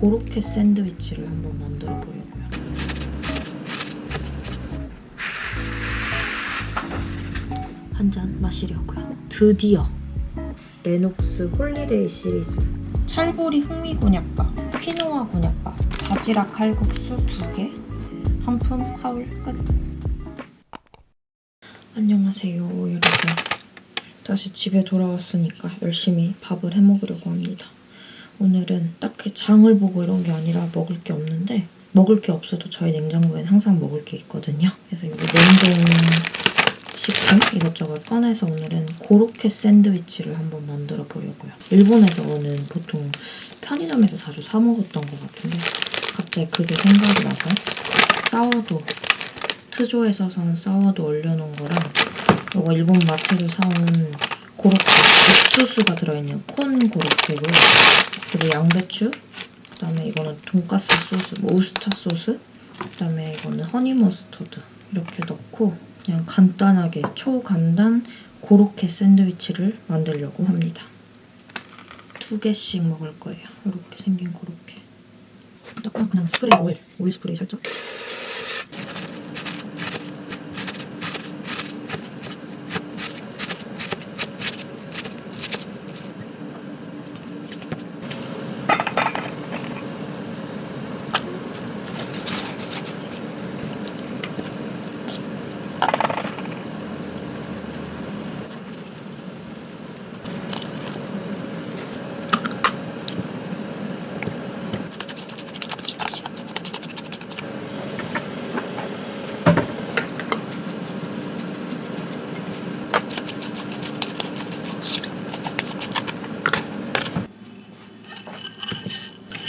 고로케 샌드위치를 한번 만들어 보려고요. 한 잔 마시려고요. 드디어 레녹스 홀리데이 시리즈 찰보리 흥미 곤약밥, 퀴노아 곤약밥, 바지락 칼국수 2개, 한푼 하울 끝. 안녕하세요, 여러분. 다시 집에 돌아왔으니까 열심히 밥을 해 먹으려고 합니다. 오늘은 딱히 장을 보고 이런 게 아니라 먹을 게 없는데 먹을 게 없어도 저희 냉장고엔 항상 먹을 게 있거든요. 그래서 여기 냉동 식품 이것저것 꺼내서 오늘은 고로케 샌드위치를 한번 만들어 보려고요. 일본에서는 보통 편의점에서 자주 사 먹었던 것 같은데 갑자기 그게 생각이 나서 사워도 트조에서 산 사워도 얼려놓은 거랑 이거 일본 마트에서 사온 고로케 옥수수가 들어있는 콘 고로케고요. 그리고 양배추 그다음에 이거는 돈가스 소스, 뭐 우스타 소스 그다음에 이거는 허니 머스터드 이렇게 넣고 그냥 간단하게 초간단 고로케 샌드위치를 만들려고 합니다. 두 개씩 먹을 거예요. 이렇게 생긴 고로케. 넣고 그냥 스프레이 오일, 오일 스프레이 살짝.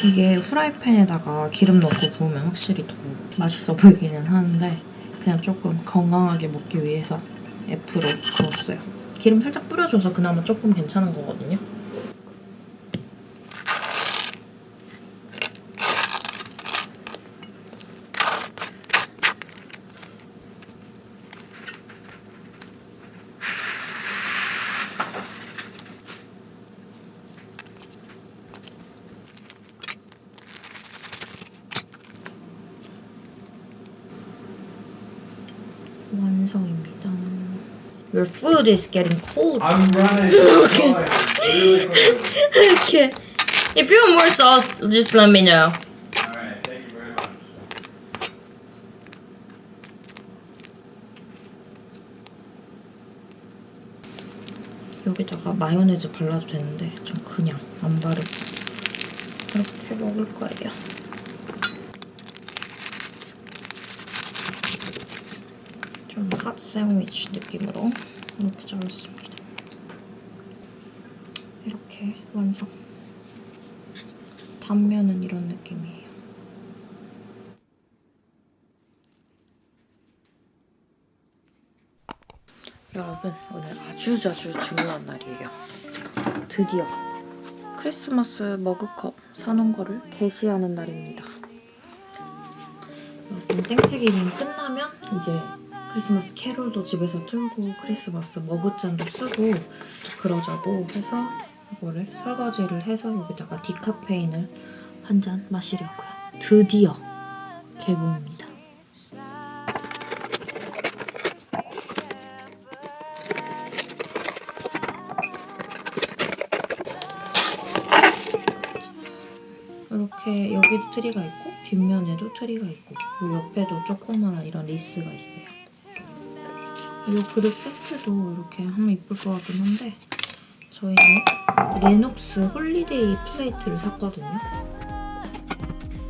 이게 후라이팬에다가 기름 넣고 구우면 확실히 더 맛있어 보이기는 하는데 그냥 조금 건강하게 먹기 위해서 F로 구웠어요. 기름 살짝 뿌려줘서 그나마 조금 괜찮은 거거든요. 완성입니다. Your food is getting cold. I'm running. okay. Okay. If you want more sauce, just let me know. All right. Thank you very much. 여기다가 마요네즈 발라도 되는데 전 그냥 안 바르고 이렇게 먹을 거예요. 좀 핫 샌드위치 느낌으로 이렇게 잘랐습니다. 이렇게 완성. 단면은 이런 느낌이에요. 여러분 오늘 아주 아주 중요한 날이에요. 드디어 크리스마스 머그컵 사놓은 거를 게시하는 날입니다. 여러분 땡스기빙 끝나면 이제 크리스마스 캐롤도 집에서 틀고 크리스마스 머그잔도 쓰고 그러자고 해서 이거를 설거지를 해서 여기다가 디카페인을 한 잔 마시려고요. 드디어 개봉입니다. 이렇게 여기도 트리가 있고 뒷면에도 트리가 있고 요 옆에도 조그마한 이런 리스가 있어요. 이 그릇 세트도 이렇게 하면 이쁠 것 같긴 한데 저희는 레녹스 홀리데이 플레이트를 샀거든요.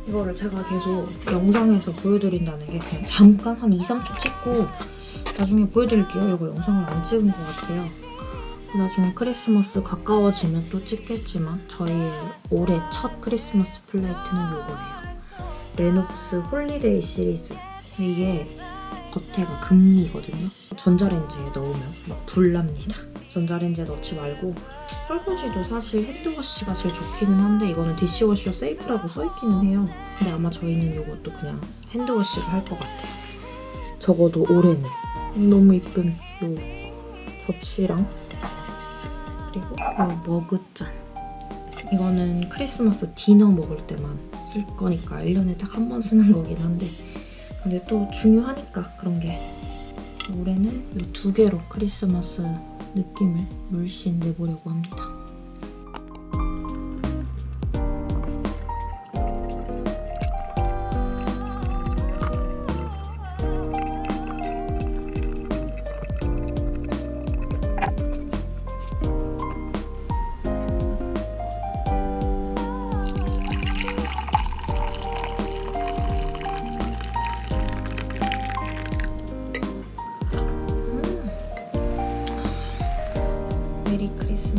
이거를 제가 계속 영상에서 보여드린다는 게 그냥 잠깐 한 2, 3초 찍고 나중에 보여드릴게요. 이거 영상을 안 찍은 것 같아요. 나중에 크리스마스 가까워지면 또 찍겠지만 저희의 올해 첫 크리스마스 플레이트는 이거예요. 레녹스 홀리데이 시리즈. 이게 겉에가 금이거든요. 전자레인지에 넣으면 막 불납니다. 전자레인지에 넣지 말고 설거지도 사실 핸드워시가 제일 좋기는 한데 이거는 디시워시어 세이프라고 써있기는 해요. 근데 아마 저희는 이것도 그냥 핸드워시를 할것 같아요. 적어도 올해는. 너무 이쁜 요 접시랑 그리고 이 머그잔 이거는 크리스마스 디너 먹을 때만 쓸 거니까 1년에 딱 한 번 쓰는 거긴 한데 근데 또 중요하니까 그런 게 올해는 이 두 개로 크리스마스 느낌을 물씬 내보려고 합니다.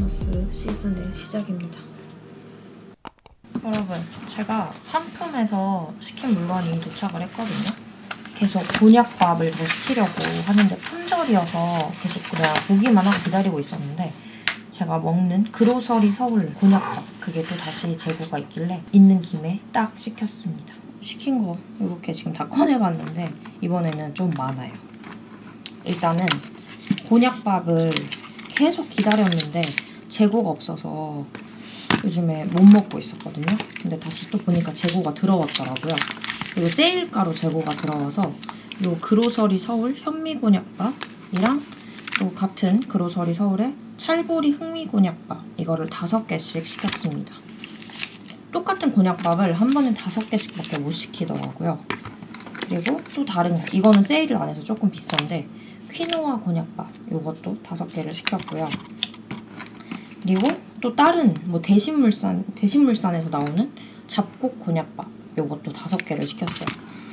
크리스마스 시즌의 시작입니다. 여러분, 제가 한품에서 시킨 물건이 도착을 했거든요. 계속 곤약밥을 더 시키려고 하는데 품절이어서 계속 그냥 보기만 하고 기다리고 있었는데 제가 먹는 그로서리 서울 곤약밥 그게 또 다시 재고가 있길래 있는 김에 딱 시켰습니다. 시킨 거 이렇게 지금 다 꺼내봤는데 이번에는 좀 많아요. 일단은 곤약밥을 계속 기다렸는데 재고가 없어서 요즘에 못 먹고 있었거든요. 근데 다시 또 보니까 재고가 들어왔더라고요. 그리고 세일가로 재고가 들어와서 요 그로서리 서울 현미곤약밥이랑 또 같은 그로서리 서울의 찰보리 흑미곤약밥 이거를 다섯 개씩 시켰습니다. 똑같은 곤약밥을 한 번에 다섯 개씩밖에 못 시키더라고요. 그리고 또 다른 거 이거는 세일을 안 해서 조금 비싼데 퀴노아 곤약밥 요것도 다섯 개를 시켰고요. 그리고 또 다른 뭐 대신물산 대신물산에서 나오는 잡곡 곤약밥 요것도 다섯 개를 시켰어요.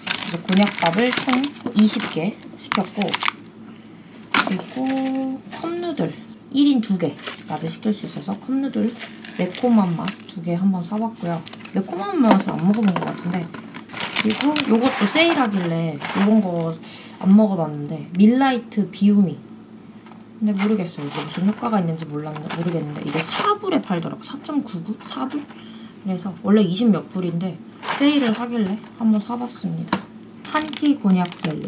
그래서 곤약밥을 총 20개 시켰고 그리고 컵누들 1인 2개까지 시킬 수 있어서 컵누들 매콤한 맛 두 개 한번 사봤고요. 매콤한 맛은 안 먹어본 것 같은데 그리고 요것도 세일하길래 요런 거 안 먹어봤는데 밀라이트 비우미 근데 모르겠어요. 이게 무슨 효과가 있는지 몰랐는데 모르겠는데 이게 4불에 팔더라고. 4.99? 4불? 그래서 원래 20 몇 불인데 세일을 하길래 한번 사봤습니다. 한 끼 곤약 젤리.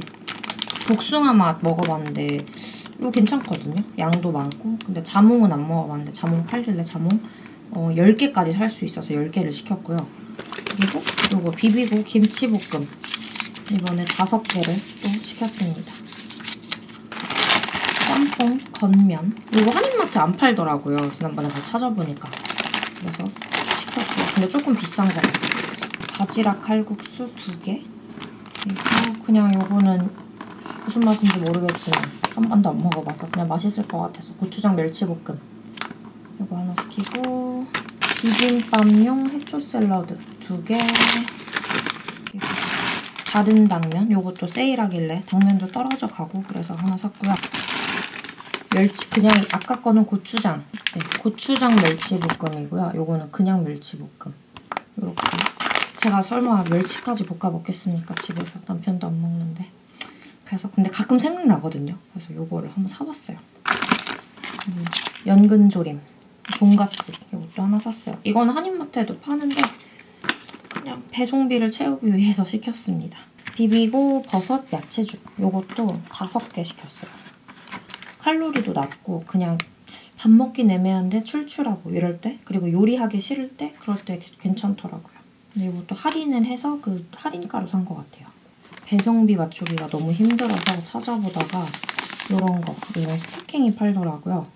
복숭아 맛 먹어봤는데 이거 괜찮거든요. 양도 많고. 근데 자몽은 안 먹어봤는데 자몽 팔길래 자몽? 어, 10개까지 살 수 있어서 10개를 시켰고요. 그리고 요거 비비고 김치볶음. 이번에 다섯 개를 또 시켰습니다. 짬뽕, 건면. 이거 한인마트 안 팔더라고요. 지난번에 다 찾아보니까. 그래서 시켰고요. 근데 조금 비싼 거. 바지락 칼국수 두 개. 그리고 그냥 요거는 무슨 맛인지 모르겠지만 한 번도 안 먹어봐서 그냥 맛있을 것 같아서 고추장 멸치볶음. 요거 하나 시키고 비빔밥용 해초 샐러드 두 개. 그리고 다른 당면 요것도 세일하길래 당면도 떨어져 가고 그래서 하나 샀고요. 멸치 그냥 아까 거는 고추장 네, 고추장 멸치 볶음이고요. 요거는 그냥 멸치 볶음 요렇게 제가 설마 멸치까지 볶아 먹겠습니까 집에서 남편도 안 먹는데 그래서 근데 가끔 생각나거든요. 그래서 요거를 한번 사봤어요. 음, 연근조림 돈갓집 이것도 하나 샀어요. 이거는 한인마트에도 파는데 그냥 배송비를 채우기 위해서 시켰습니다. 비비고 버섯 야채죽 요것도 다섯 개 시켰어요. 칼로리도 낮고 그냥 밥 먹긴 애매한데 출출하고 이럴 때 그리고 요리하기 싫을 때 그럴 때 괜찮더라고요. 근데 이것도 할인을 해서 그 할인가로 산 것 같아요. 배송비 맞추기가 너무 힘들어서 찾아보다가 이런 거 이런 스타킹이 팔더라고요.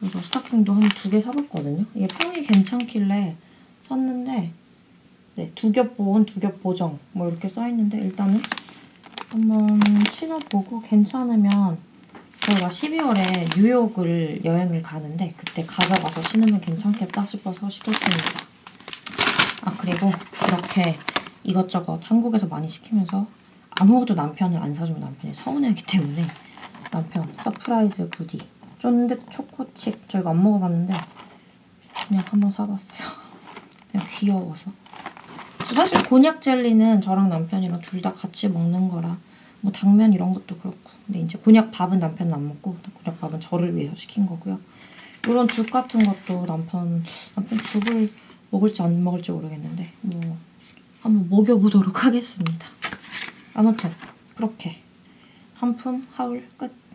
그래서 스타킹도 한 두 개 사봤거든요. 이게 평이 괜찮길래 샀는데 네, 두 겹 보온, 두 겹 보정 뭐 이렇게 써있는데 일단은 한번 신어보고 괜찮으면 저희가 12월에 뉴욕을 여행을 가는데 그때 가져가서 신으면 괜찮겠다 싶어서 시켰습니다. 아 그리고 이렇게 이것저것 한국에서 많이 시키면서 아무것도 남편을 안 사주면 남편이 서운해하기 때문에 남편 서프라이즈 구디 쫀득 초코칩 저희가 안 먹어봤는데 그냥 한번 사봤어요. 그냥 귀여워서. 사실 곤약 젤리는 저랑 남편이랑 둘 다 같이 먹는 거라 뭐 당면 이런 것도 그렇고 근데 이제 곤약 밥은 남편은 안 먹고 곤약 밥은 저를 위해서 시킨 거고요. 이런 죽 같은 것도 남편 남편 죽을 먹을지 안 먹을지 모르겠는데 뭐 한번 먹여보도록 하겠습니다. 아무튼 그렇게 한품 하울 끝.